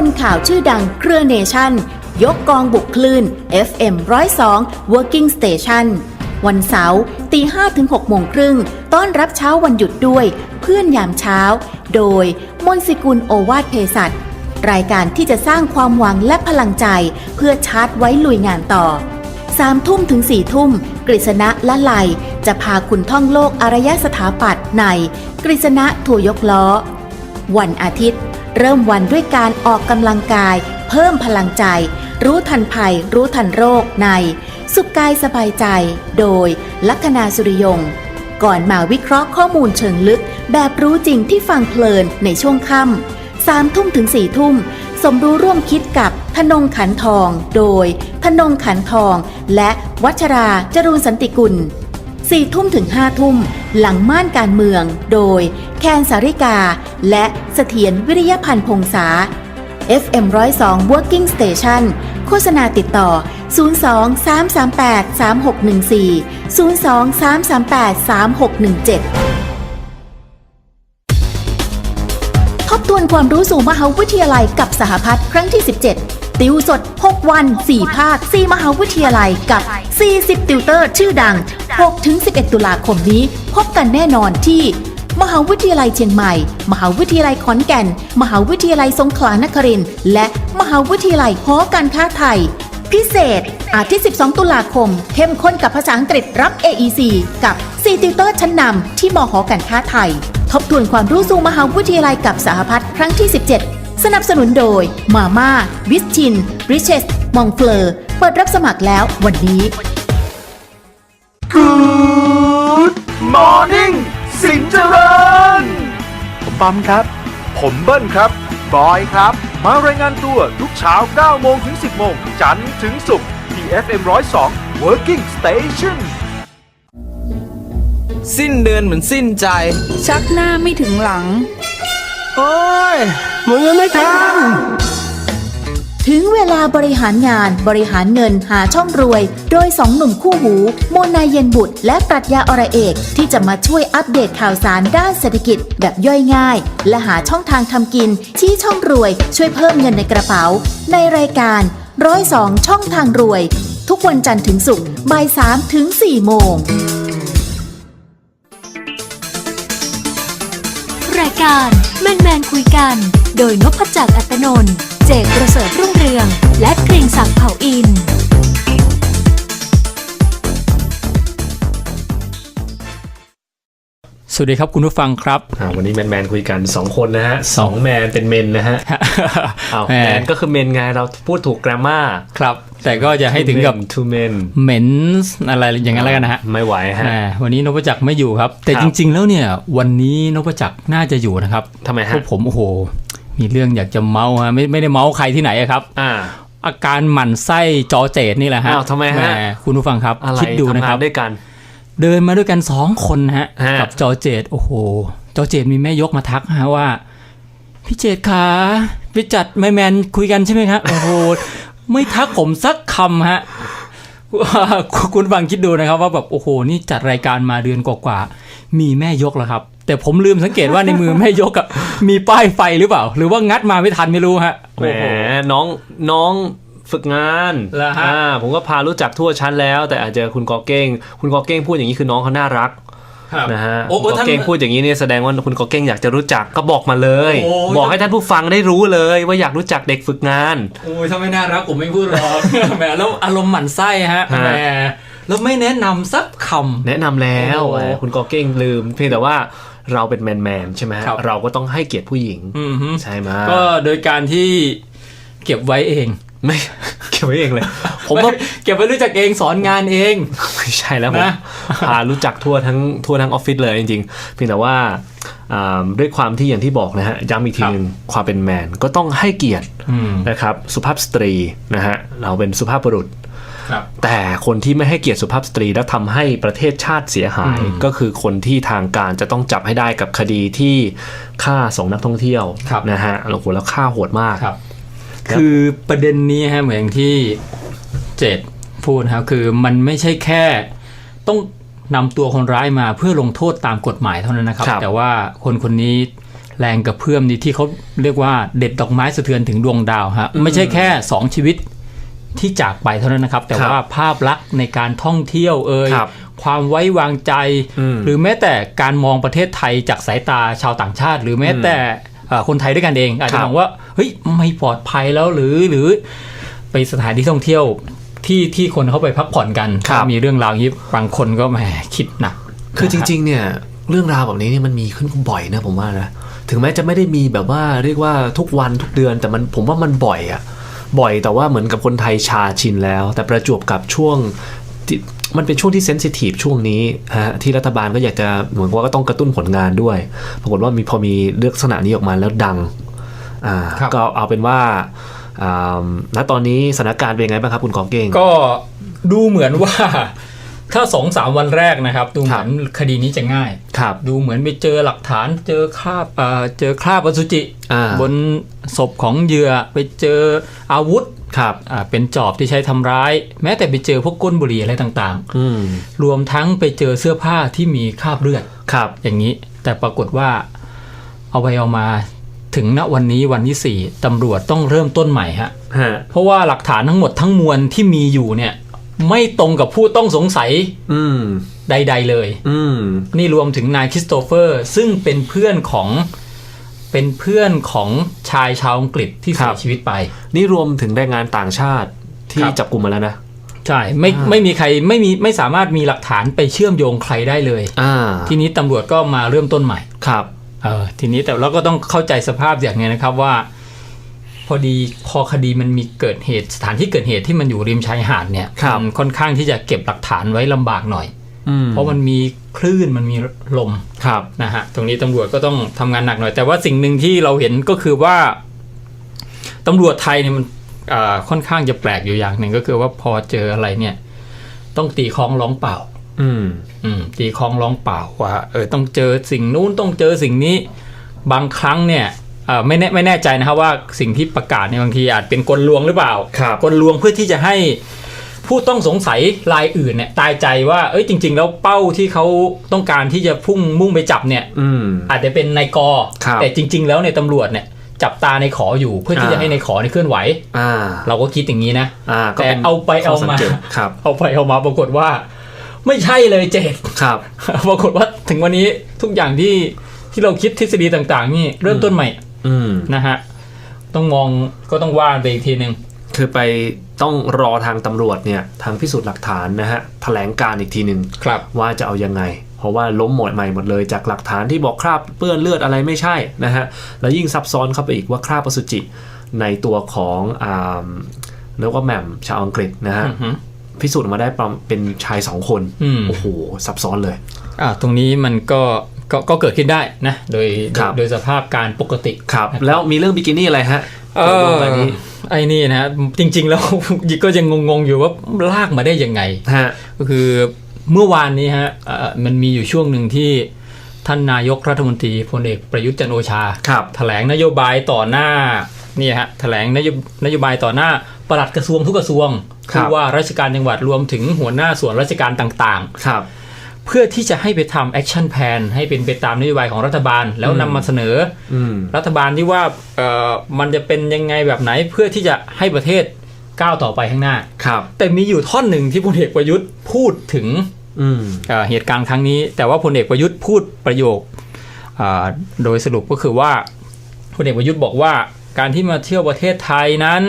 คนข่าวชื่อดังเครือเนชั่น ยกกองบุกคลื่น FM 102 Working Station วันเสาร์ตี5ถึง6โมงครึ่ง ต้อนรับเช้าวันหยุดด้วย เพื่อนยามเช้า โดยมนสิกุลโอวาทเภสัชรายการที่จะสร้างความหวังและพลังใจ เพื่อชาร์จไว้ลุยงานต่อสามทุ่มถึงสี่ทุ่ม กฤษณะละไลจะพาคุณท่องโลกอารยสถาปัตย์ใน กฤษณะทัวยกล้อ วันอาทิตย์ เริ่มวันด้วยการออกกำลังกาย เพิ่มพลังใจ รู้ทันภัย รู้ทันโรคใน สุขกายสบายใจ โดยลัคนาสุริยง ก่อนมาวิเคราะห์ข้อมูลเชิงลึก แบบรู้จริงที่ฟังเพลินในช่วงค่ำสามทุ่มถึงสี่ทุ่ม สมรู้ร่วมคิดกับธนงขันทอง โดยธนงขันทอง และวัชราจรูนสันติกุล สี่ทุ่มถึงห้าทุ่ม หลังม่านการเมือง โดยแคนสาริกา และเสถียรวิริยพันธ์พงษา FM 102 Working Station โฆษณาติดต่อ 02 338 3614 02 338 3617 ทบทวนความรู้สู่มหาวิทยาลัยกับสหพัฒน์ครั้งที่ 17 ติวสด 6 วัน 4 ภาค 4 มหาวิทยาลัยกับ 40 ติวเตอร์ชื่อดัง 6-11 ตุลาคมนี้ พบกันแน่นอนที่ มหาวิทยาลัยเชียงใหม่ มหาวิทยาลัยขอนแก่น มหาวิทยาลัยสงขลานครินทร์และมหาวิทยาลัยหอการค้าไทย พิเศษ อาทิตย์ 12 ตุลาคม เข้มข้นกับภาษาอังกฤษรับ AEC กับ 4 ติวเตอร์ชั้นนำที่มหอการค้าไทย ทบทวนความรู้สู่มหาวิทยาลัยกับสหพัฒน์ครั้งที่ 17 สนับสนุนโดยมาม่าวิสชินริเชสมองเฟลอร์เปิดรับสมัครแล้ววันนี้ Good Morning สิงห์เจริญผมปั๊มครับ ผมเบิ้ลครับ บอยครับ มารายงานตัวทุกเช้า 9 โมงถึง 10 โมง จันทร์ถึงศุกร์ที่ FM 102 Working Station สิ้นเดือนเหมือนสิ้นใจ ชักหน้าไม่ถึงหลัง โอ้ยหมุนเงินไม่ทันถึงเวลาบริหารงานบริหารเงินหาช่องรวย โดยสองหนุ่มคู่หู โมนายเย็นบุตร และปรัชญาอรเอก ที่จะมาช่วยอัปเดตข่าวสารด้านเศรษฐกิจแบบย่อยง่าย และหาช่องทางทำกิน ชี้ช่องรวย ช่วยเพิ่มเงินในกระเป๋า ในรายการร้อยสองช่องทางรวย ทุกวันจันทร์ถึงศุกร์บ่ายสามถึงสี่โมง การแมนแมนคุยกัน โดยนพจักรอัตนนท์เจกประเสริฐรุ่งเรือง และเกรงศักดิ์เผ่าอิน สวัสดีครับคุณผู้ฟังครับอ่าวันนี้แมนแมนๆคุยกัน 2 คนนะฮะสสอองงแมนเป็นเมนนะฮะอ้าวแหมแมนก็คือเมนไงเราพูดถูกแกรมมาครับ แต่ก็จะให้ถึงกับทูเมนเหม็นอะไรอย่างนั้นแล้วกันนะฮะ ไม่ไหวฮะแหมวันนี้นพจักรไม่อยู่ครับ แต่ครับจริง ๆ แล้วเนี่ย วันนี้นพจักรน่าจะอยู่นะครับทำไมพฮะวกผมโอ้โห มีเรื่องอยากจะเมาฮะไม่ไม่ได้เมาใครที่ไหนอะครับ อ่าอาการหมั่นไส้จอเจดนี่แหละฮะอ้าวทำไมฮะแคุณผู้ฟังครับอะไรคิดดูนะคทำงารับนด้วยกัน เดินมาด้วยกันสองคนฮะฮะ กับจอเจดโอ้โห จอเจดมีแม่ยกมาทักฮะว่า พี่เจดขาไปจัดแมนแมนคุยกันใช่ไหมครับโอ้โห ไม่ทักผมสักคำฮะคุณฟังคิดดูนะครับ ว่าแบบโอ้โห นี่จัดรายการมาเดือนกว่าๆมีแม่ยกแล้วครับ แต่ผมลืมสังเกตว่าในมือแม่ยกอะมีป้ายไฟหรือเปล่า หรือว่างัดมาไม่ทันไม่รู้ฮะแหมโอ้โห น้องน้อง ฝึกงานเหรอฮะ อ่าผมก็พารู้จักทั่วชั้นแล้ว แต่อาจจะคุณกอเก้ง คุณกอเก้งพูดอย่างนี้คือน้องเขาน่ารักนะฮะโอ้คุณโอ้กอท่าน เก้งพูดอย่างนี้เนี่ยแสดงว่าคุณกอเก้งอยากจะรู้จักก็บอกมาเลย โอ้บอกให้ท่านผู้ฟังได้รู้เลย ว่าอยากรู้จักเด็กฝึกงาน โอ้ยถ้าไม่น่ารักผมไม่พูดหรอก แหมแล้วอารมณ์หมั่นไส้ฮะฮะ แหมแล้วไม่แนะนำสักคำ แนะนำแล้วโอ้โหแหมคุณกอเก้งลืม เพียงแต่ว่าเราเป็นแมนแมนๆใช่ไหมฮะครับ เราก็ต้องให้เกียรติผู้หญิงอือฮึใช่ไหมก็โดยการที่เก็บไว้เอง ไม่เก็บไว้เองเลย ผมก็ไเก็บไว้รู้จักเองสอนงานเองไม่ใช่แล้วผมนะพารู้จักทั่วทั้งทั่วทั้งออฟฟิศเลยจริงๆเพียงแต่ว่าอ่าด้วยความที่อย่างที่บอกนะฮะย้ำอีกทีหนึ่งความเป็นแมนก็ต้องให้เกียรติอืมนะครับสุภาพสตรีนะฮะเราเป็นสุภาพบุรุษครับแต่คนที่ไม่ให้เกียรติสุภาพสตรีแล้วทำให้ประเทศชาติเสียหายอืมก็คือคนที่ทางการจะต้องจับให้ได้กับคดีที่ฆ่าสองนักท่องเที่ยวครับนะฮะโอ้โหแล้วฆ่าโหดมาก ครับคือประเด็นนี้ฮะเหมือนอย่างที่เจดพูดนะครับคือมันไม่ใช่แค่ต้องนำตัวคนร้ายมาเพื่อลงโทษตามกฎหมายเท่านั้นนะครับครับแต่ว่าคนคนนี้แรงกระเพื่อมนี่ที่เขาเรียกว่าเด็ดดอกไม้สะเทือนถึงดวงดาวฮะไม่ใช่แค่สองชีวิตที่จากไปเท่านั้นนะครับ แต่ครับว่าภาพลักษณ์ในการท่องเที่ยวเอ่ยครับความไว้วางใจอืมหรือแม้แต่การมองประเทศไทยจากสายตาชาวต่างชาติ หรือแม้แต่เอ่อ คนไทยด้วยกันเอง อาจครัจะบมองว่าเฮ้ยไม่ปลอดภัยแล้วหรือหรือ ไปสถานที่ท่องเที่ยวที่ที่คนเขาไปพักผ่อนกันครับมีเรื่องราวอย่างนี้บางคนก็แหมคิดหนักคือจริง ๆ เนี่ยเรื่องราวแบบนี้นี่มันมีขึ้นบ่อยนะผมว่านะถึงแม้จะไม่ได้มีแบบว่าเรียกว่าทุกวันทุกเดือนแต่มันผมว่ามันบ่อยอะบ่อยแต่ว่าเหมือนกับคนไทยชาชินแล้ว แต่ประจวบกับช่วงที่ มันเป็นช่วงที่เซนซิทีฟช่วงนี้ฮะที่รัฐบาลก็อยากจะเหมือนกับว่าก็ต้องกระตุ้นผลงานด้วย ปรากฏว่ามีพอมีเลือกลักษณะนี้ออกมาแล้วดังอ่าครับก็เอาเป็นว่าอ่าณตอนนี้สถานการณ์เป็นยังไงบ้างครับคุณกองเก้งก็ดูเหมือนว่าถ้าสองสามวันแรกนะครับ ดูเหครัมืบอนคดีนี้จะง่ายครับดูเหมือนไปเจอหลักฐาน เจอคราบเอ่อเจอคราบอสุจิอ่าบนศพของเหยื่อไปเจออาวุธ ครับอ่าเป็นจอบที่ใช้ทำร้าย แม้แต่ไปเจอพวกก้นบุหรี่อะไรต่างอืมๆรวมทั้งไปเจอเสื้อผ้าที่มีคราบเลือดครับ อย่างนี้ แต่ปรากฏว่า เอาไปเอามาถึงณวันนี้วันที่สี่ตำรวจต้องเริ่มต้นใหม่ฮะฮะเพราะว่าหลักฐานทั้งหมดทั้งมวลที่มีอยู่เนี่ย ไม่ตรงกับผู้ต้องสงสัย อืมใด ๆ เลย อืมนี่รวมถึงนายคริสโตเฟอร์ ซึ่งเป็นเพื่อนของ เป็นเพื่อนของชายชาวอังกฤษที่ครัเสียบ ชีวิตไป นี่รวมถึงแรงงานต่างชาติที่ครับ จับกลุ่มมาแล้วนะ ใช่ไม่ไม่มีใครไม่มีไม่สามารถมีหลักฐานไปเชื่อมโยงใครได้เลย อ่าทีนี้ตำรวจก็มาเริ่มต้นใหม่ครับ เออทีนี้แต่เราก็ต้องเข้าใจสภาพอย่างนี้นะครับว่า พอดีพอคดีมันมีเกิดเหตุสถานที่เกิดเหตุที่มันอยู่ริมชายหาดเนี่ยครับ มันค่อนข้างที่จะเก็บหลักฐานไว้ลำบากหน่อยอืม เพราะมันมีคลื่นมันมีลมครับนะฮะตรงนี้ตำรวจก็ต้องทำงานหนักหน่อย แต่ว่าสิ่งหนึ่งที่เราเห็นก็คือว่าตำรวจไทยเนี่ยมันอ่าค่อนข้างจะแปลกอยู่อย่างหนึ่งก็คือว่าพอเจออะไรเนี่ย ต้องตีคล้องร้องเปล่า อืม อืม ตีคล้องร้องเปล่าว่าเออต้องเจอสิ่งนู้นต้องเจอสิ่งนี้ บางครั้งเนี่ยเออไม่แน่ไม่แน่ใจนะครับว่าสิ่งที่ประกาศเนี่ยบางทีอาจเป็นกลลวงหรือเปล่าครับกลลวงเพื่อที่จะให้ ผู้ต้องสงสัยรายอื่นเนี่ยตายใจว่าเอ้ยจริง ๆ แล้วเป้าที่เขาต้องการที่จะพุ่งมุ่งไปจับเนี่ยอืม อาจจะเป็นนายกอครับแต่จริง ๆ แล้วในยตำรวจเนี่ยจับตาในขออยู่เพื่อที่จะอ่า ให้ในขอในยเคลื่อนไหว อ่าเราก็คิดอย่างนี้นะ อ่าก็แต่ป็นเอาไปข้เอาสังมา กตครับ เอาไปเอามาปรากฏว่า ไม่ใช่เลยเจด ครับ ปรากฏว่าถึงวันนี้ทุกอย่างที่ที่เราคิดทฤษฎีต่างๆ นี่เริ่มต้นใหม่อืม นะฮะต้องมองก็ต้องว่าไปอีกทีหนึ่ง คือไป ต้องรอทางตำรวจเนี่ยทางพิสูจน์หลักฐานนะฮะแถลงการอีกทีหนึ่งครับว่าจะเอายังไง เพราะว่าล้มหมดใหม่หมดเลยจากหลักฐานที่บอกคราบเปื้อนเลือดอะไรไม่ใช่นะฮะแล้วยิ่งซับซ้อนเข้าไปอีกว่าคราบอสุจิในตัวของอ่าเรียกว่าแหม่มชาวอังกฤษนะฮะอือฮึพิสูจน์ออกมาได้ประมาณเป็นชายสองคนอืมโอ้โหซับซ้อนเลยอ่าตรงนี้มันก็ก็ก็เกิดขึ้นได้นะ โดยครับโดยสภาพการปกติครับ แล้วมีเรื่องบิกินี่อะไรฮะเออโยง แบบนี้ไอ้นี่นะจริง ๆ แล้วก็ยังงงๆอยู่ว่าลากมาได้ยังไงฮะก็คือเมื่อวานนี้ฮะเอ่อมันมีอยู่ช่วงหนึ่งที่ท่านนายกรัฐมนตรีพลเอกประยุทธ์จันทร์โอชาครับแถลงนโยบายต่อหน้านี่ฮะแถลงนโยนโยบายต่อหน้าปลัดกระทรวงทุกกระทรวงครับผู้ว่าราชการจังหวัดรวมถึงหัวหน้าส่วนราชการต่างครับๆ เพื่อที่จะให้ไปทำแอคชั่นแพนให้เป็นไปตามนโยบายของรัฐบาล แล้วนำมาเสนออืมรัฐบาลที่ว่าเอ่อมันจะเป็นยังไงแบบไหนเพื่อที่จะให้ประเทศก้าวต่อไปข้างหน้า ครับ แต่มีอยู่ท่อนหนึ่งที่พลเอกประยุทธ์พูดถึงอืม เอ่อเหตุการณ์ครั้งนี้ แต่ว่าพลเอกประยุทธ์พูดประโยคอ่าโดยสรุปก็คือว่าพลเอกประยุทธ์บอกว่า การที่มาเที่ยวประเทศไทยนั้น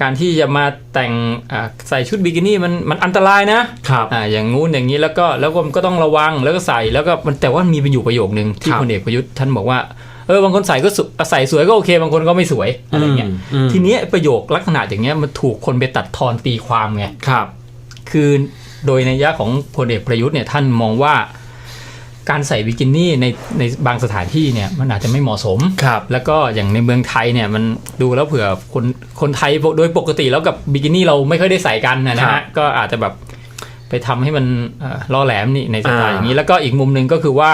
การที่จะมาแต่งอ่าใส่ชุดบิกินี่มันมันอันตรายนะครับอ่าอย่างงู้นอย่างนี้แล้วก็แล้วก็มันก็ต้องระวังแล้วก็ใส่แล้วก็มันแต่ว่ามีเป็นอยู่ประโยคนึงที่ครับพลเอกประยุทธ์ท่านบอกว่าเออบางคนใส่ก็สุใส่สวยก็โอเค บางคนก็ไม่สวยอะไรเงี้ยอืมทีเนี้ยประโยคลักษณะอย่างเงี้ยมันถูกคนไปตัดทอนตีความไงครับ คือโดยในยะของพลเอกประยุทธ์เนี่ยท่านมองว่า การใส่บิกินี่ในในบางสถานที่เนี่ยมันอาจจะไม่เหมาะสม ครับแล้วก็อย่างในเมืองไทยเนี่ยมันดูแล้วเผื่อคนคนไทยโดยปกติแล้วกับบิกินี่เราไม่ค่อยได้ใส่กันนะครัฮะบก็อาจจะแบบไปทำให้มันเอ่อล่อแหลมนี่ในสไตล์อ่าอย่างนี้ แล้วก็อีกมุมหนึ่งก็คือว่า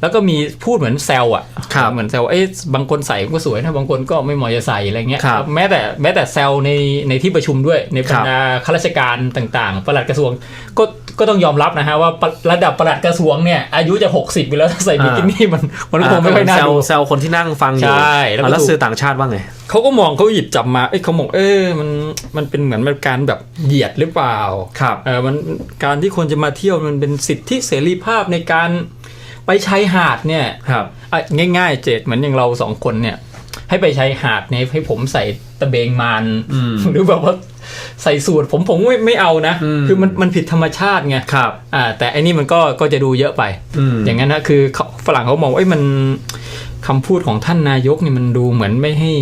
แล้วก็มีพูดเหมือนแซวอะครับเหมือนแซวว่าเอ๊ะบางคนใส่ก็สวยนะบางคนก็ไม่เหมาะจะใส่อะไรเงี้ยครับแม้แต่แม้แต่แซวในในที่ประชุมด้วยในบรครัรบดาข้าราชการต่างๆปลัดกระทรวงก็ ก็ต้องยอมรับนะฮะว่าระดับประหลัดกระทรวงเนี่ยอายุจะ 60ไปแล้วถ้าใส่บิกินี่มันมันก็คงไม่ค่อยน่าแซวดูแซวคนที่นั่งฟังอยู่ใช่แล้วก็อะแล้วถูกสื่อต่างชาติว่าไงเขาก็มองเขาหยิบจับมาเอ้ยเขามองเอ้ยมันมันเป็นเหมือนเป็นการแบบเหยียดหรือเปล่าครับเออมันการที่คนจะมาเที่ยวมันเป็นสิทธิเสรีภาพในการไปชายหาดเนี่ยครับอะง่ายๆเจดเหมือนอย่างเราสองคนเนี่ย ให้ไปชายหาดเนี่ยให้ผมใส่ตะเบงมานอืมหรือแบบว่าใส่สูตรผมผมไม่ไม่เอานะอืมคือมันมันผิดธรรมชาติไงครับอ่าแต่อันนี้มันก็ก็จะดูเยอะไปอืมอย่างนั้นนะคือเขาฝรั่งเขามองว่าเอ้ยมันคำพูดของท่านนายกนี่มันดูเหมือนไม่ให้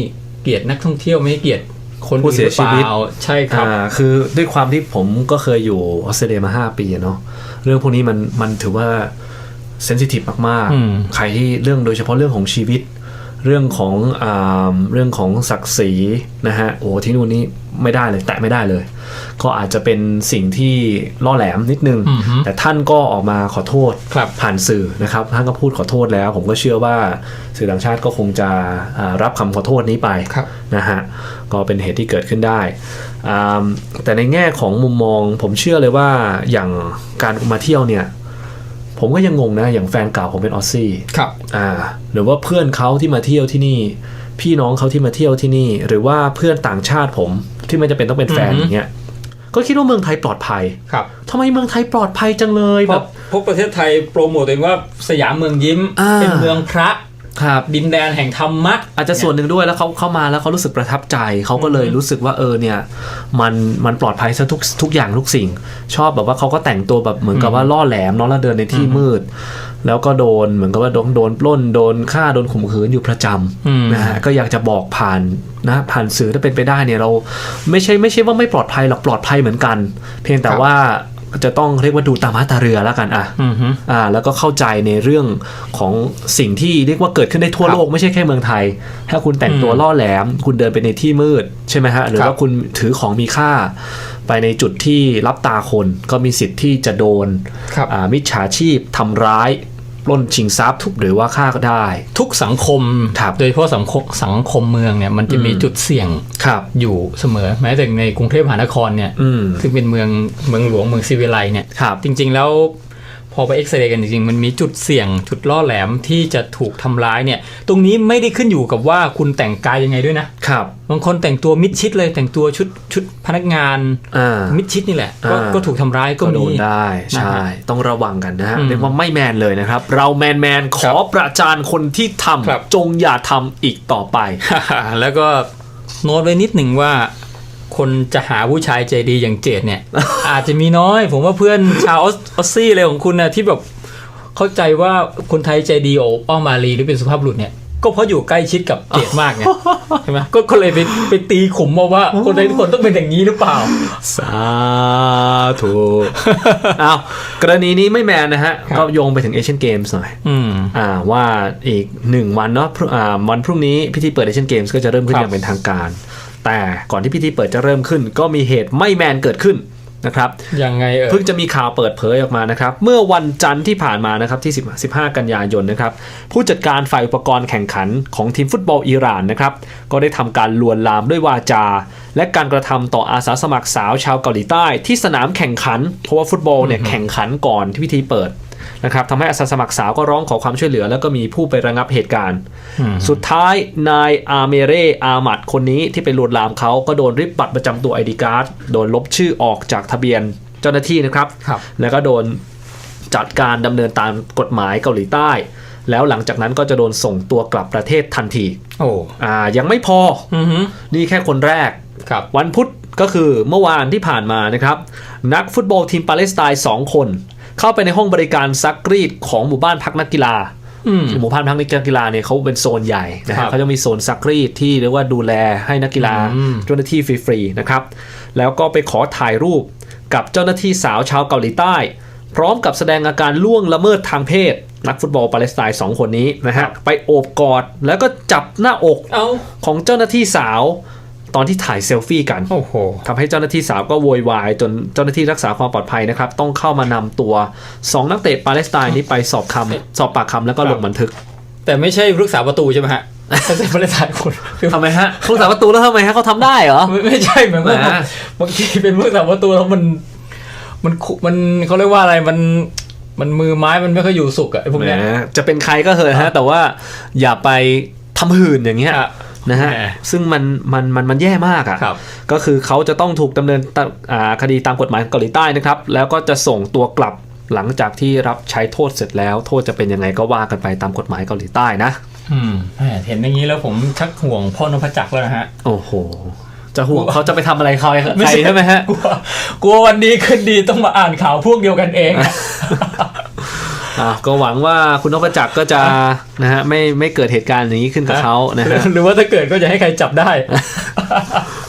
เกียรตินักท่องเที่ยวไม่ให้เกียรติคนผู้เสียชีวิตหรือเปล่าใช่ครับอ่าคือด้วยความที่ผมก็เคยอยู่ออสเตรเลียมา 5 ปีอะเนาะเรื่องพวกนี้มันมันถือว่าเซนซิทีฟมากอืมๆใครที่เรื่องโดยเฉพาะเรื่องของชีวิต เรื่องของอ่าเรื่องของศักดิ์ศรีนะฮะโอ้ที่นู่นนี่ไม่ได้เลยแตะไม่ได้เลย ก็อาจจะเป็นสิ่งที่ล่อแหลมนิดนึงอือฮึแต่ท่านก็ออกมาขอโทษครับผ่านสื่อนะครับท่านก็พูดขอโทษแล้ว ผมก็เชื่อว่าสื่อต่างชาติก็คงจะอ่ารับคำขอโทษนี้ไปครับนะฮะก็เป็นเหตุที่เกิดขึ้นได้อ่าแต่ในแง่ของมุมมองผมเชื่อเลยว่าอย่างการมาเที่ยวเนี่ย ผมก็ยังงงนะ อย่างแฟนเก่าผมเป็นออสซี่ครับอ่าหรือว่าเพื่อนเขาที่มาเที่ยวที่นี่ พี่น้องเขาที่มาเที่ยวที่นี่ หรือว่าเพื่อนต่างชาติผมที่ไม่จะเป็นต้องเป็นแฟนอือฮึอย่างเงี้ยก็คิดว่าเมืองไทยปลอดภัย ครับทำไมเมืองไทยปลอดภัยจังเลยเพแบราะบเพราะประเทศไทยโปรโมทตัวเองว่าสยามเมืองยิ้มอ่าเป็นเมืองพระ ครับดินแดนแห่งธรรมะ อาจจะส่วนหนึ่งด้วยแล้วเขาเข้ามาแล้วเขารู้สึกประทับใจ เขาก็เลยรู้สึกว่าเออเนี่ยมันมันปลอดภัยซะทุกทุกอย่างทุกสิ่ง ชอบแบบว่าเขาก็แต่งตัวแบบเหมือนกับว่าล่อแหลมเนาะแล้วเดินในที่มืด แล้วก็โดนเหมือนกับว่าโดนโดนปล้นโดนฆ่าโดนข่มขืนอยู่ประจอืมำนะฮะก็อยากจะบอกผ่านนะผ่านสื่อถ้าเป็นไปได้เนี่ยเรา ไม่ใช่ไม่ใช่ว่าไม่ปลอดภัยหรอกปลอดภัยเหมือนกัน เพียงแต่ครับว่า จะต้องเรียกว่าดูตามมาตราเรือแล้วกันอะอือฮึอ่า แล้วก็เข้าใจในเรื่องของสิ่งที่เรียกว่าเกิดขึ้นได้ทั่วครับโลกไม่ใช่แค่เมืองไทย ถ้าคุณแต่งตัวอืมล่อแหลม คุณเดินไปในที่มืดใช่ไหมฮะหรือครับว่าคุณถือของมีค่า ไปในจุดที่รับตาคนก็มีสิทธิ์ที่จะโดนครับอ่ามิจฉาชีพทำร้าย ปล้นชิงทรัพย์ทุกหรือว่าฆ่าก็ได้ ทุกสังคมครับโดยเฉพาะสังคมสังคมเมืองเนี่ยมันจะมีอืมจุดเสี่ยงครับอยู่เสมอ แม้แต่ในกรุงเทพมหานครเนี่ยอืมซึ่งเป็นเมืองเมืองหลวงเมืองซิวิไลเนี่ยครับจริง ๆ แล้ว พอไปเอ็กซเรย์กันจริงๆ มันมีจุดเสี่ยงจุดล่อแหลมที่จะถูกทำร้ายเนี่ย ตรงนี้ไม่ได้ขึ้นอยู่กับว่าคุณแต่งกายยังไงด้วยนะครับบางคนแต่งตัวมิดชิดเลยแต่งตัวชุดชุดพนักงานอ่ามิดชิดนี่แหละ ก็อ่าก็ถูกทำร้ายก็ก็โดมีนได้นะใช่ฮะต้องระวังกันนะฮะอืมเรียกว่าไม่แมนเลยนะครับ เราแมนแมนขครัอบประจานคนที่ทครับำจงอย่าทำอีกต่อไป แล้วก็โน้ตไว้นิดหนึ่งว่า คนจะหาผู้ชายใจดีอย่างเจดเนี่ย อาจจะมีน้อย ผมว่าเพื่อนชาวออสออสซี่เลยของคุณนะที่แบบเข้าใจว่าคนไทยใจดีโอบอ้อมมาลีหรือเป็นสุภาพบุรุษเนี่ยก็เพราะอยู่ใกล้ชิดกับเจดมากไงใช่ไหมก็ก็เลยไปไปตีขุมมาว่า คนไทยทุกคนต้องเป็นอย่างนี้หรือเปล่า สาธุอ้าวกรณีนี้ไม่แมนนะฮะครับก็โยงไปถึงเอเชียนเกมส์หน่อยอืมอ่าว่าอีกหนึ่งวันเนาะพรุ่งอ่าวันพรุ่งนี้พิธีเปิดเอเชียนเกมส์ก็จะเริ่มขึ้นครัอบย่างเป็นทางการ แต่ก่อนที่พิธีเปิดจะเริ่มขึ้น ก็มีเหตุไม่แมนเกิดขึ้นนะครับยังไงเออเพิ่งจะมีข่าวเปิดเผยออกมานะครับ เมื่อวันจันทร์ที่ผ่านมานะครับที่10 15 กันยายนนะครับ ผู้จัดการฝ่ายอุปกรณ์แข่งขันของทีมฟุตบอลอิหร่านนะครับ ก็ได้ทำการลวนลามด้วยวาจา และการกระทำต่ออาสาสมัครสาวชาวเกาหลีใต้ ที่สนามแข่งขัน เพราะว่าฟุตบอลเนี่ยแข่งขันก่อนที่พิธีเปิด นะครับทำให้อาสาสมัครสาวก็ร้องขอความช่วยเหลือ แล้วก็มีผู้ไประงับเหตุการณ์อืมสุดท้ายนายอาเมเรอามัดคนนี้ที่ไปลวนลามเขาก็โดนริบบัตรประจำตัวไอดีการ์ดโดนลบชื่อออกจากทะเบียนเจ้าหน้าที่นะครับ ครับ แล้วก็โดนจัดการดำเนินตามกฎหมายเกาหลีใต้ แล้วหลังจากนั้นก็จะโดนส่งตัวกลับประเทศทันทีโอ้อ่ายังไม่พออือฮึนี่แค่คนแรก ครับ วันพุธก็คือเมื่อวานที่ผ่านมานะครับ นักฟุตบอลทีมปาเลสไตน์2คน เข้าไปในห้องบริการซักรีดของหมู่บ้านพักนักกีฬาอืมหมู่บ้านพักนักกีฬาเนี่ยเขาเป็นโซนใหญ่นะครัฮะบเขาจะมีโซนซักรีดที่เรียกว่าดูแลให้นักกีฬาอืมเจ้าหน้าที่ฟรีๆนะครับ แล้วก็ไปขอถ่ายรูปกับเจ้าหน้าที่สาวชาวเกาหลีใต้ พร้อมกับแสดงอาการล่วงละเมิดทางเพศ นักฟุตบอลปาเลสไตน์สองคนนี้นะฮะไปโอบกอดแล้วก็จับหน้าอกเอ้าของเจ้าหน้าที่สาว ตอนที่ถ่ายเซลฟี่กันโอ้โหทำให้เจ้าหน้าที่สาวก็โวยวายจนเจ้าหน้าที่รักษาความปลอดภัยนะครับ ต้องเข้ามานำตัว 2 นักเตะปาเลสไตน์นี้ไปสอบคำสอบปากคำแล้วก็ลงบันทึก แต่ไม่ใช่ผู้รักษาประตูใช่ไหมฮะไม่ใช่บริษัทคนคือทำไมฮะผู้สาประตูแล้วทำไมฮะเขาทำได้เหรอไม่ไม่ใช่เหมือนว่าแหมบางทีเป็นผู้รักษาประตูแล้วมันมันขุมันเขาเรียกว่าอะไรมันมันมือไม้มันไม่ค่อยอยู่สุกอะไอ้พวกแหมเนี้ยจะเป็นใครก็เหอะฮะ แต่ว่าอย่าไปทำหื่นอย่างเงี้ยอะ นะฮะแหมซึ่งมันมันมันมันแย่มากอะครับก็คือเขาจะต้องถูกดำเนินตะอ่าคดีตามกฎหมายเกาหลีใต้นะครับ แล้วก็จะส่งตัวกลับหลังจากที่รับใช้โทษเสร็จแล้ว โทษจะเป็นยังไงก็ว่ากันไปตามกฎหมายเกาหลีใต้นะอืมแหมเห็นอย่างนี้แล้วผมชักห่วงพ่อนพจักรแล้วนะฮะ โอ้โห จะห่วงเขาจะไปทำอะไรเขาใครไม่ใช่ใช่ไหมฮะกลัวกลัววันดีขึ้นดีต้องมาอ่านข่าวพวกเดียวกันเองอะอะ ก็หวังว่าคุณนพจักรก็จะนะฮะไม่ไม่เกิดเหตุการณ์อย่างนี้ขึ้นกับเขานะหรือฮะหรือว่าถ้าเกิดก็จะให้ใครจับได้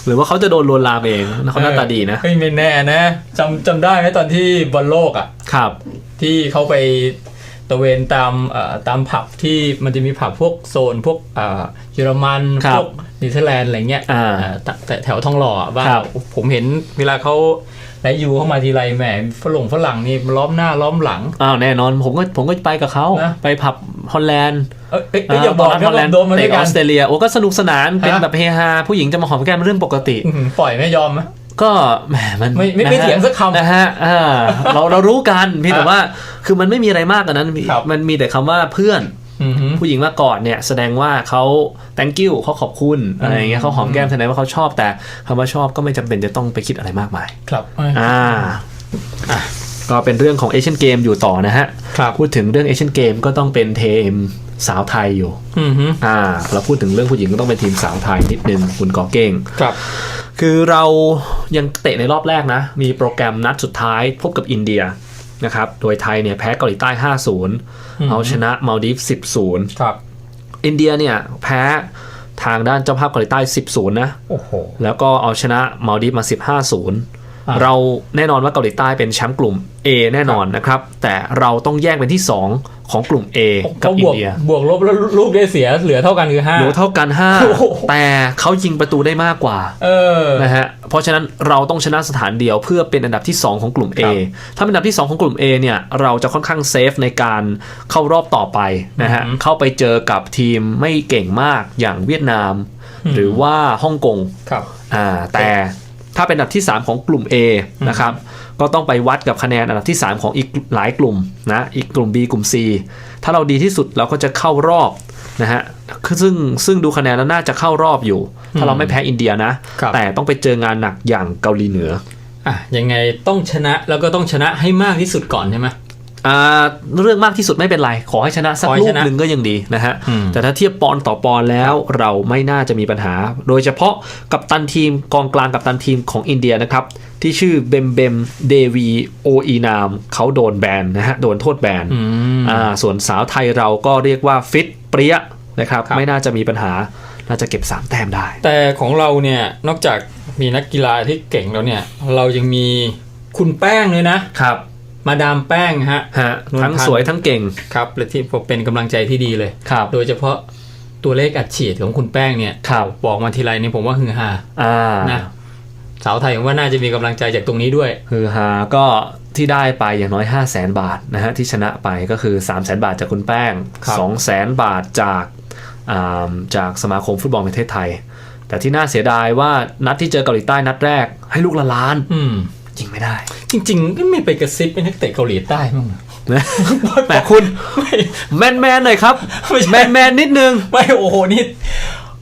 หรือว่าเขาจะโดนลวนลามเองเขาหน้าตาดีนะเฮ้ยไม่แน่นะจำจำได้ไหมตอนที่บอลโลกอะครับ ที่เขาไปตระเวนตามเอ่อตามผับที่มันจะมีผับพวกโซนพวกเอ่อเยอรมันครับพวกนิเธอร์แลนด์อะไรเงี้ยอ่าเอ่อแต่แต่แถวทองหล่ออะบ้างครับผมเห็นเวลาเขา ไลฟ์ยูเข้ามาทีไรแหมฝรั่งฝรั่งนี่ล้อมหน้าล้อมหลังอ้าวแน่นอนผมก็ผมก็ไปกับเขานะ ไปผับฮอลแลนด์ เอ้ยเอ้ยเอ้ยอย่าบอกตนนะนั้นฮอลแลว่านด์โดนมาด้วยเตะกัอนอสเตรเลียโอ้ก็สนุกสนานเป็นฮะแบบเฮฮาผู้หญิงจะมาหอมแก้มเป็นเรื่องปกติ อื้อหือปล่อยไม่ยอมไหม ก็แหมมันไม่ไม่ไม่นะฮะเถียงสักคำนะฮะอ่าเราเรารู้กันเพียงแต่ว่าคือมันไม่มีอะไรมากกว่านั้นครับมันมีแต่คำว่าเพื่อนอือหือ ผู้หญิงมากอดเนี่ยแสดงว่าเขา thank you เขาขอบคุณอะไรอย่างเงี้ยเขาหอมแก้มแสดงว่าเขาชอบแต่คำว่าชอบก็ไม่จำเป็นจะต้องไปคิดอะไรมากมาย ครับอ่าอะก็เป็นเรื่องของเอเชียนเกมอยู่ต่อนะฮะครับพูดถึงเรื่องเอเชียนเกมก็ต้องเป็นเทมสาวไทยอยู่อือหืออ่า เราพูดถึงเรื่องผู้หญิงก็ต้องเป็นทีมสาวไทยนิดนึงคุณกอเก้งครับ คือเรายังเตะในรอบแรกนะ มีโปรแกรมนัดสุดท้ายพบกับอินเดีย นะครับ โดยไทยเนี่ยแพ้เกาหลีใต้ 5-0 เอาชนะมาลดีฟ10-0ครับ อินเดียเนี่ยแพ้ทางด้านเจ้าภาพเกาหลีใต้ 10-0 นะ โอ้โห แล้วก็เอาชนะมาลดีฟมา 15-0อ่าเราแน่นอนว่าเกาหลีใต้เป็นแชมป์กลุ่ม A แน่นอนนะครับ แต่เราต้องแยกเป็นที่ 2 ของกลุ่ม A กับเขาอิบวนกเดียบวกลบแล้วลูกได้เสียเหลือเท่ากันคือห้าเหลือเท่ากันโอ้โห5แต่เขายิงประตูได้มากกว่าเออนะฮะเพราะฉะนั้นเราต้องชนะสถานเดียวเพื่อเป็นอันดับที่ 2 ของกลุ่ม A ครับถ้าเป็นอันดับที่ 2 ของกลุ่ม A เนี่ยเราจะค่อนข้างเซฟในการเข้ารอบต่อไปนะฮะอือฮึเข้าไปเจอกับทีมไม่เก่งมากอย่างเวียดนาม หรือว่าฮ่องกงครับอ่าแต่ถ้าเป็นอันดับที่ 3 ของกลุ่ม A นะครับ ก็ต้องไปวัดกับคะแนนอันดับที่ 3 ของอีกหลายกลุ่มนะอีกกลุ่ม B กลุ่ม C ถ้าเราดีที่สุดเราก็จะเข้ารอบนะฮะคือซึ่งซึ่งดูคะแนนแล้วน่าจะเข้ารอบอยู่ ถ้าเราไม่แพ้อินเดียนะครับแต่ต้องไปเจองานหนักอย่างเกาหลีเหนืออะยังไงต้องชนะแล้วก็ต้องชนะให้มากที่สุดก่อนใช่ไหมอ่า เรื่องมากที่สุดไม่เป็นไร ขอให้ชนะสักขอให้ลูชกนะหนึ่งก็ยังดีนะฮะอืมแต่ถ้าเทียบปอนด์ต่อปอนด์แล้วเราไม่น่าจะมีปัญหา โดยเฉพาะกับตันทีมกองกลางกับตันทีมของอินเดียนะครับ ที่ชื่อเบมเบมเดวีโออีนามเขาโดนแบนนะฮะ โดนโทษแบนอืมอ่าส่วนสาวไทยเราก็เรียกว่าฟิตเปรี้ยนะครับครับ ไม่น่าจะมีปัญหาน่าจะเก็บ 3 แต้มได้ แต่ของเราเนี่ยนอกจากมีนักกีฬาที่เก่งแล้วเนี่ย เรายังมีคุณแป้งเลยนะครับ มาดามแป้งฮะฮะนวลพันธุ์ทั้งสวยทั้งเก่งครับและที่ผมเป็นกำลังใจที่ดีเลยครับโดยเฉพาะตัวเลขอัดฉีดของคุณแป้งเนี่ยครับบอกมาทีไรนี่ผมว่าฮือฮาอ่านะสาวไทยผมว่าน่าจะมีกำลังใจจากตรงนี้ด้วยคือฮาก็ที่ได้ไปอย่างน้อย 5 0 0แสนบาทนะฮะที่ชนะไปก็คือ 3 0 0แสนบาทจากคุณแป้งครับ2 0 0แสนบาทจากอ่าจากสมาคมฟุตบอลแห่งประเทศไทย แต่ที่น่าเสียดายว่านัดที่เจอเกาหลีใต้นัดแรก ให้ลูกละล้าน อืมยิงไม่ได้ จริงๆก็ไม่ไปกระซิบเป็นนักเตะเกาหลีใต้บ้างเหรอนะแต่คุณไม่แมนแมนๆหน่อยครับไม่ใช่แมนแมนๆนิดนึง ไม่โอ้โหนี่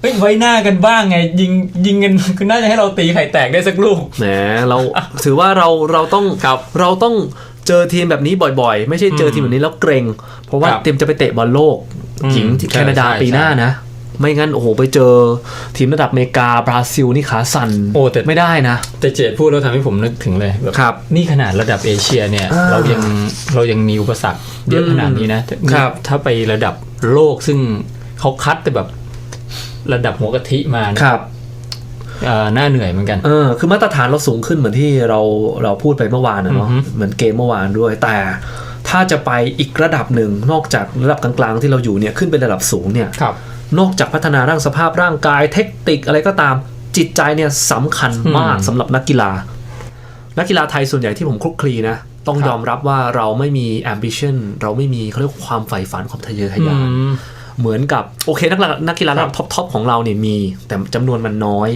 เฮ้ยไว้หน้ากันบ้างไง ยิงยิงกันคือน่าจะให้เราตีไข่แตกได้สักลูกแหมเราถือว่าเราเราต้องครับเราต้องเจอทีมแบบนี้บ่อยๆ ไม่ใช่เจอทีมแบบนี้แล้วเกรง เพราะว่าครับเตรียมจะไปเตะบอลโลกอืมหญิงที่ใช่แคนาดาใช่ปีหน้าใช่นะ ไม่งั้น โอ้โห ไปเจอทีมระดับอเมริกาบราซิลนี่ขาสั่นโอ้แต่ไม่ได้นะ แต่เจดพูดแล้วทำให้ผมนึกถึงเลยแบบครับนี่ขนาดระดับเอเชียเนี่ยอ่าเรายังเรายังมีอุปสรรคเยอะขนาดนี้นะแต่นี่ครับถ้าไประดับโลกซึ่งเขาคัดแต่แบบระดับหัวกะทิมาเนี่ยครับเอ่อน่าเหนื่อยเหมือนกัน เออ คือมาตรฐานเราสูงขึ้นเหมือนที่เราเราพูดไปเมื่อวานนะเนาะอือฮึเหมือนเกมเมื่อวานด้วย แต่ถ้าจะไปอีกระดับหนึ่งนอกจากระดับกลางๆที่เราอยู่เนี่ยขึ้นเป็นระดับสูงเนี่ยครับ นอกจากพัฒนาร่างสภาพร่างกายเทคนิคอะไรก็ตาม จิตใจเนี่ยสำคัญมากอืมสำหรับนักกีฬา นักกีฬาไทยส่วนใหญ่ที่ผมคลุกคลีนะ ต้องครับยอมรับว่าเราไม่มี ambition เราไม่มีเขาเรียกว่าความใฝ่ฝันความทะเยอทะอืยานมเหมือนกับโอเคนักกีฬานักกีฬาระดับท็อปๆของเราเนี่ยมี แต่จำนวนมันน้อย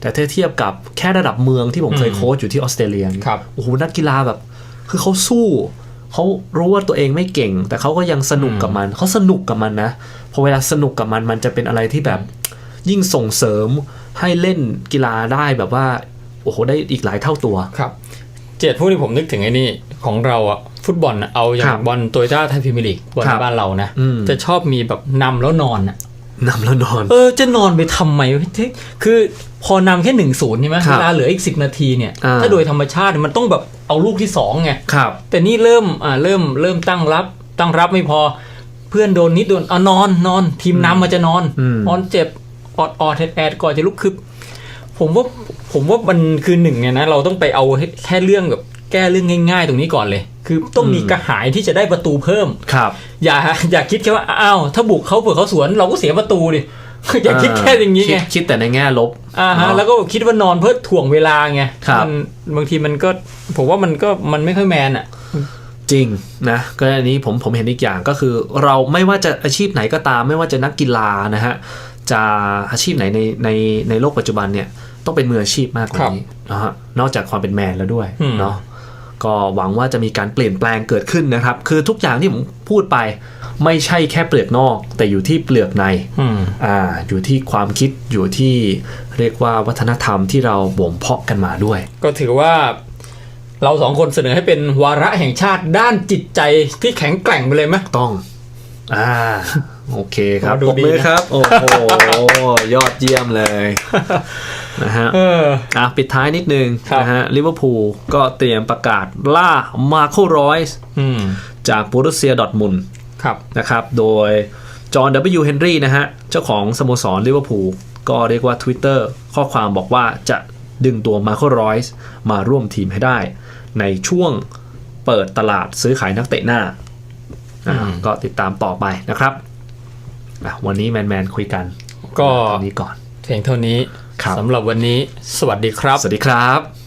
แต่ถ้าเทียบกับแค่ระดับเมืองที่ผมเคยอืมโค้ชอยู่ที่ออสเตรเลียเนี่ยครับโอ้โหนักกีฬาแบบ คือเขาสู้เขารู้ว่าตัวเองไม่เก่ง แต่เขาก็ยังสนุกกับมันเขาสนุกกับมันนะ พอเวลาสนุกกับมันมันจะเป็นอะไรที่แบบยิ่งส่งเสริมให้เล่นกีฬาได้แบบว่า โอ้โหได้อีกหลายเท่าตัวครับ เจดพูดที่ผมนึกถึงไอ้นี่ของเราอะฟุตบอลอะเอาอย่าครังบบอลโตโยต้าไทยพรีเมียร์ลีกบอลครัในบบ้านเรานะอืมจะชอบมีแบบนำแล้วนอนอะนำแล้วนอน เออ จะนอนไปทำไมวะที่คือพอนำแค่หนึ่งศูนย์ใช่ไหมครัเวบลาเหลืออีกสิบนาทีเนี่ยอ่าถ้าโดยธรรมชาติมันต้องแบบเอาลูกที่สองไง ครับ แต่นี่เริ่ม อ่า เริ่ม เริ่มตั้งรับ ตั้งรับไม่พอเพื่อนโดนนิดโดนเอานอนนอนทีมนำมันจะนอนอืมนอนเจ็บออดออดแอดแอดก่อนจะลุกคือผมว่าผมว่ามันคือหนึ่งเนี่ยนะเราต้องไปเอาให้แค่เรื่องแบบแก้เรื่องง่าย ๆ ตรงนี้ก่อนเลย คือต้องมีกระหายที่จะได้ประตูเพิ่มครับ อย่าอย่าคิดแค่ว่าอ้าวถ้าบุกเขาเผื่อเขาสวนเราก็เสียประตูดิอย่าคิดแค่อย่างนี้คิไงดคิดแต่ในแง่ลบอ่าฮะเนอะแล้วก็คิดว่านอนเพื่อถ่วงเวลาไงครับมันบางทีมันก็ผมว่ามันก็มันไม่ค่อยแมนอะ จริงนะก็อันนี้ผมผมเห็นอีกอย่างก็คือ เราไม่ว่าจะอาชีพไหนก็ตาม ไม่ว่าจะนักกีฬานะฮะจะอาชีพไหนในในในโลกปัจจุบันเนี่ยต้องเป็นมืออาชีพมากกว่านี้นะฮะนอกจากความเป็นแมนแล้วด้วยอืมเนาะก็หวังว่าจะมีการเปลี่ยนแปลงเกิดขึ้นนะครับ คือทุกอย่างที่ผมพูดไปไม่ใช่แค่เปลือกนอก แต่อยู่ที่เปลือกในอืมอ่าอยู่ที่ความคิดอยู่ที่เรียกว่าวัฒนธรรมที่เราบ่มเพาะกันมาด้วย ก็ถือว่า เราสองคนเสนอให้เป็นวาระแห่งชาติด้านจิตใจที่แข็งแกร่งไปเลยไหมต้อง อ่า โอเคครับดูปรบดีมือนะครับ โอ้โห ยอดเยี่ยมเลยนะฮะเอออะปิดท้ายนิดนึงครับนะฮะลิเวอร์พูลก็เตรียมประกาศล่ามาโครอยส์อืมจากโบรุสเซียดอร์ทมุนด์ครับนะครับ โดยจอห์น W. เฮนรี่นะฮะ เจ้าของสโมสรลิเวอร์พูลก็เรียกว่า Twitter ข้อความบอกว่าจะดึงตัวมาโครอยส์มาร่วมทีมให้ได้ ในช่วงเปิดตลาดซื้อขายนักเตะหน้านะฮะอืมก็ติดตามต่อไปนะครับอะวันนี้แมนๆคุยกัน ก็ตอนนี้ก่อนเพียงเท่านี้ครับสำหรับวันนี้ สวัสดีครับ สวัสดีครับ